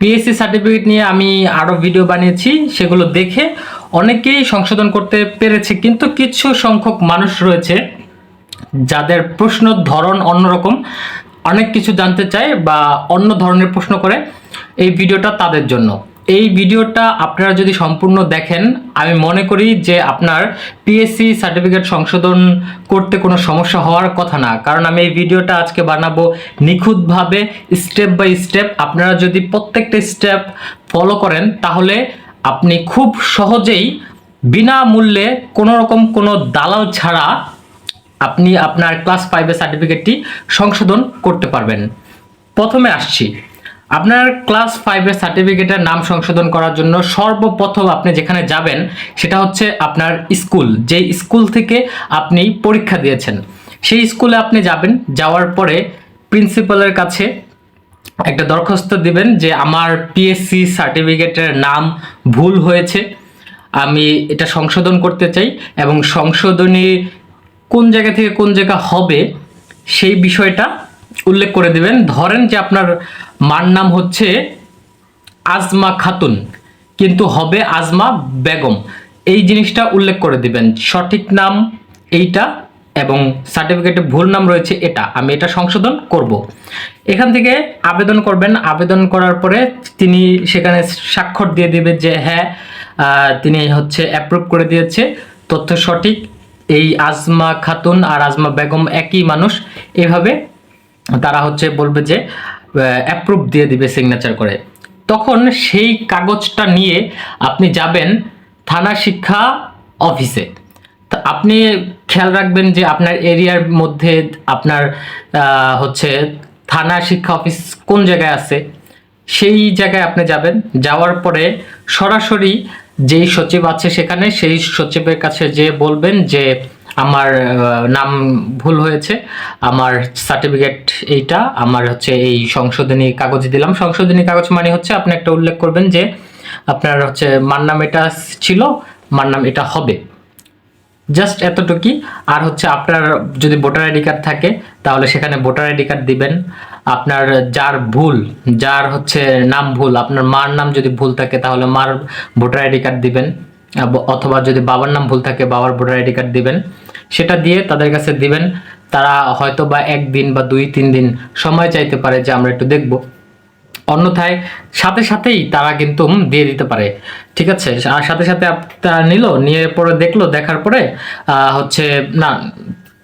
PSC certificate নিয়ে আমি আরও ভিডিও বানিয়েছি, সেগুলো দেখে অনেকেই সংশোধন করতে পেরেছে, কিন্তু কিছু সংখ্যক মানুষ রয়েছে যাদের প্রশ্ন ধরন অন্যরকম, অনেক কিছু জানতে চায় বা অন্য ধরনের প্রশ্ন করে এই ভিডিওটা তাদের জন্য। এই ভিডিওটা আপনারা যদি সম্পূর্ণ দেখেন, আমি মনে করি যে আপনার পিএসসি সার্টিফিকেট সংশোধন করতে কোনো সমস্যা হওয়ার কথা না। কারণ আমি এই ভিডিওটা আজকে বানাবো নিখুঁতভাবে স্টেপ বাই স্টেপ আপনারা যদি প্রত্যেকটা স্টেপ ফলো করেন, তাহলে আপনি খুব সহজেই বিনামূল্যে কোনো রকম কোনো দালাল ছাড়া আপনি আপনার ক্লাস ফাইভের সার্টিফিকেটটি সংশোধন করতে পারবেন। প্রথমে আসছি। আপনার ক্লাস ফাইভের সার্টিফিকেটের নাম সংশোধন করার জন্য সর্বপ্রথম আপনি যেখানে যাবেন, সেটা হচ্ছে আপনার স্কুল যেই স্কুল থেকে আপনি পরীক্ষা দিয়েছেন। সেই স্কুলে আপনি যাবেন, যাওয়ার পরে প্রিন্সিপালের কাছে একটা দরখাস্ত দিবেন যে আমার পিএসসি সার্টিফিকেটের নাম ভুল হয়েছে, আমি এটা সংশোধন করতে চাই এবং সংশোধনী কোন জায়গা থেকে কোন জায়গা হবে, সেই বিষয়টা উল্লেখ করে দেবেন। ধরেন যে আপনার মার নাম হচ্ছে আজমা খাতুন, কিন্তু হবে আজমা বেগম। এই জিনিসটা উল্লেখ করে দিবেন। সঠিক নাম এইটা এবং সার্টিফিকেটে ভুল নাম রয়েছে এটা। আমি এটা সংশোধন করব। এখান থেকে আবেদন করবেন। আবেদন করার পরে তিনি সেখানে স্বাক্ষর দিয়ে দিবে যে হ্যাঁ তিনি হচ্ছে অ্যাপ্রুভ করে দিয়েছে। তথ্য সঠিক। এই আজমা খাতুন আর আজমা বেগম একই মানুষ। এভাবে তারা হচ্ছে বলবে যে অ্যাপ্রুভ দিয়ে দিবে সিগনেচার করে। তখন সেই কাগজটা নিয়ে আপনি যাবেন থানা শিক্ষা অফিসে। আপনি খেয়াল রাখবেন যে আপনার এরিয়ার মধ্যে আপনার হচ্ছে থানা শিক্ষা অফিস কোন জায়গায় আছে? সেই জায়গায় আপনি যাবেন। যাওয়ার পরে সরাসরি যেই সচিব আছে সেখানে সেই সচিবের কাছে যে বলবেন যে আমার নাম ভুল হয়েছে। আমার সার্টিফিকেট এইটা, আমার হচ্ছে এই সংশোধনী কাগজ দিলাম। সংশোধনী কাগজ মানে হচ্ছে আপনি একটা উল্লেখ করবেন যে আপনার হচ্ছে মার নাম এটা ছিল, মার নাম এটা হবে। জাস্ট এতটুকুই। আর হচ্ছে আপনার যদি ভোটার আইডি কার্ড থাকে, তাহলে সেখানে ভোটার আইডি কার্ড দিবেন। আপনার যার ভুল, যার হচ্ছে নাম ভুল, আপনার মার নাম যদি ভুল থাকে, তাহলে মার ভোটার আইডি কার্ড দিবেন। অথবা যদি বাবার নাম ভুল থাকে, বাবার ভোটার আইডি কার্ড দিবেন। সেটা দিয়ে তাদের কাছে দিবেন। তারা হয়তো বা একদিন বা দুই, তিন দিন সময় চাইতে পারে যে আমরা একটু দেখব। অন্যথায় সাথে সাথেই তারা কিন্তু দিয়ে দিতে পারে। ঠিক আছে? আর সাথে সাথে তারা নিল, নিয়ে পরে দেখল, দেখার পরে হচ্ছে, না,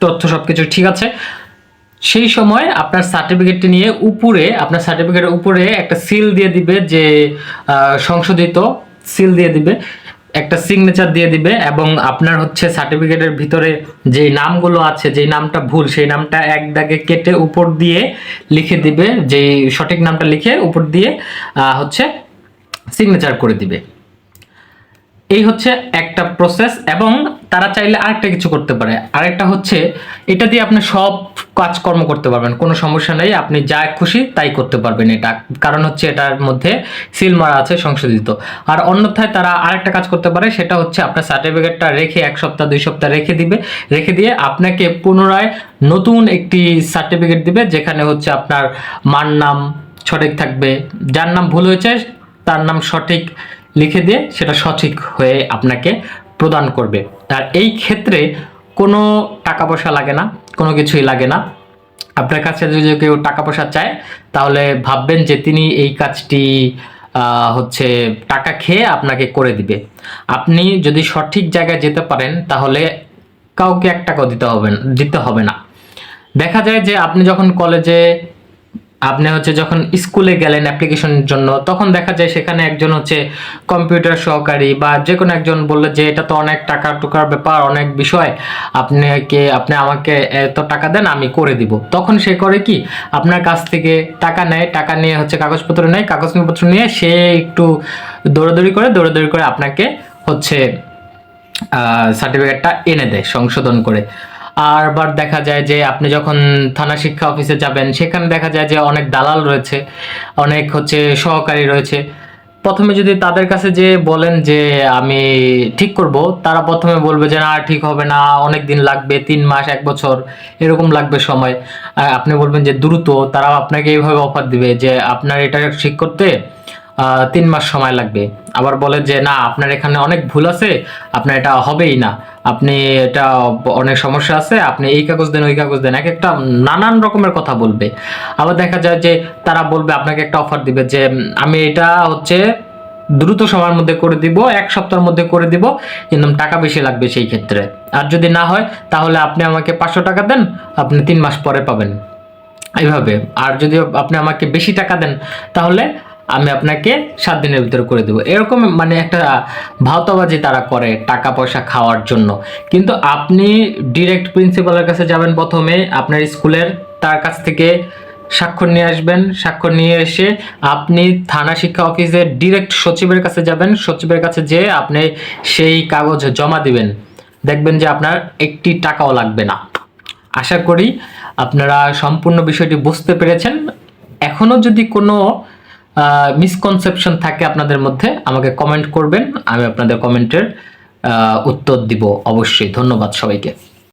তথ্য সবকিছু ঠিক আছে। সেই সময় আপনার সার্টিফিকেটটি নিয়ে উপরে, আপনার সার্টিফিকেটের উপরে একটা সিল দিয়ে দিবে যে সংশোধিত সিল দিয়ে দিবে। একটা সিগনেচার দিয়ে দিবে এবং আপনার হচ্ছে সার্টিফিকেটের ভিতরে যে নামগুলো আছে যে নামটা ভুল, সেই নামটা এক দাগে কেটে উপর দিয়ে লিখে দিবে যে সঠিক নামটা লিখে উপর দিয়ে হচ্ছে সিগনেচার করে দিবে। এই হচ্ছে একটা প্রসেস এবং তারা চাইলে আরেকটা কিছু করতে পারে। আরেকটা হচ্ছে, এটা দিয়ে আপনি সব কাজকর্ম করতে পারবেন, কোনো সমস্যা নেই, আপনি যা খুশি তাই করতে পারবেন এটা। কারণ হচ্ছে এটার মধ্যে সিল মারা আছে, সংশোধিত। আর অন্যথায় তারা আরেকটা কাজ করতে পারে, সেটা হচ্ছে আপনার সার্টিফিকেটটা রেখে এক সপ্তাহ, দুই সপ্তাহ রেখে দিবে। রেখে দিয়ে আপনাকে পুনরায় নতুন একটি সার্টিফিকেট দিবে, যেখানে হচ্ছে আপনার মার নাম সঠিক থাকবে, যার নাম ভুল হয়েছে, তার নাম সঠিক লিখে দিয়ে সেটা সঠিক হয়ে আপনাকে প্রদান করবে। আর এই ক্ষেত্রে কোনো টাকা পয়সা লাগে না, কোনো কিছুই লাগে না। আপনার কাছে যদি কেউ টাকা পয়সা চায়, তাহলে ভাববেন যে তিনি এই কাজটি হচ্ছে টাকা খেয়ে আপনাকে করে দিবে। আপনি যদি সঠিক জায়গায় যেতে পারেন, তাহলে কাউকে এক টাকাও দিতে হবে দিতে হবে না। দেখা যায় যে আপনি যখন কলেজে আপনি হচ্ছে যখন স্কুলে গেলেন অ্যাপ্লিকেশনের জন্য, তখন দেখা যায় সেখানে একজন হচ্ছে কম্পিউটার সহকারী বা যে কোনো একজন বলল যে, এটা তো অনেক টাকা টুকার ব্যাপার, অনেক বিষয়। আপনাকে, আপনি আমাকে এত টাকা দেন, আমি করে দিব। তখন সে করে কি? আপনার কাছ থেকে টাকা নেয়, টাকা নিয়ে হচ্ছে কাগজপত্র নেয়, কাগজপত্র নিয়ে সে একটু দৌড়াদৌড়ি করে দৌড়াদৌড়ি করে আপনাকে হচ্ছে সার্টিফিকেটটা এনে দেয়, সংশোধন করে। আর আবার দেখা যায় যে আপনি যখন থানা শিক্ষা অফিসে যাবেন, সেখানে দেখা যায় যে অনেক দালাল রয়েছে, অনেক হচ্ছে সহকারী রয়েছে। প্রথমে যদি তাদের কাছে যে বলেন যে আমি ঠিক করব, তারা প্রথমে বলবে যে, না, ঠিক হবে না, অনেক দিন লাগবে, তিন মাস, এক বছর, এরকম লাগবে সময়। আপনি বলবেন যে, দ্রুত। তারা আপনাকে এইভাবে অফার দিবে যে, আপনার এটা ঠিক করতে তিন মাস সময় লাগবে। আবার বলে যে, না, আপনার এখানে অনেক ভুল আছে, আপনার এটা হবেই না। আপনি এটা অনেক সমস্যা আছে, আপনি এই কাগজ দেন, ওই কাগজ দেন। এক একটা নানান রকমের কথা বলবে। আবার দেখা যায় যে, তারা বলবে, আপনাকে একটা অফার দিবে যে, আমি এটা হচ্ছে দ্রুত সময়ের মধ্যে করে দিব, এক সপ্তাহের মধ্যে করে দিব, কিন্তু টাকা বেশি লাগবে সেই ক্ষেত্রে। আর যদি না হয়, তাহলে আপনি আমাকে পাঁচশো টাকা দেন, আপনি তিন মাস পরে পাবেন। এইভাবে। আর যদি আপনি আমাকে বেশি টাকা দেন, তাহলে আমি আপনাকে সাত দিনের ভিতরে করে দেবো। এরকম মানে একটা ভাওতাবাজি তারা করে টাকা পয়সা খাওয়ার জন্য। কিন্তু আপনি ডিরেক্ট প্রিন্সিপালের কাছে যাবেন প্রথমে, আপনার স্কুলের তার কাছ থেকে স্বাক্ষর নিয়ে আসবেন। স্বাক্ষর নিয়ে এসে আপনি থানা শিক্ষা অফিসে ডিরেক্ট সচিবের কাছে যাবেন। সচিবের কাছে যেয়ে আপনি সেই কাগজ জমা দিবেন। দেখবেন যে আপনার একটি টাকাও লাগবে না। আশা করি আপনারা সম্পূর্ণ বিষয়টি বুঝতে পেরেছেন। এখনও যদি কোনো মিসকনসেপশন থাকে আপনাদের মধ্যে, আমাকে কমেন্ট করবেন, আমি আপনাদের কমেন্টের উত্তর দিব অবশ্যই। ধন্যবাদ সবাইকে।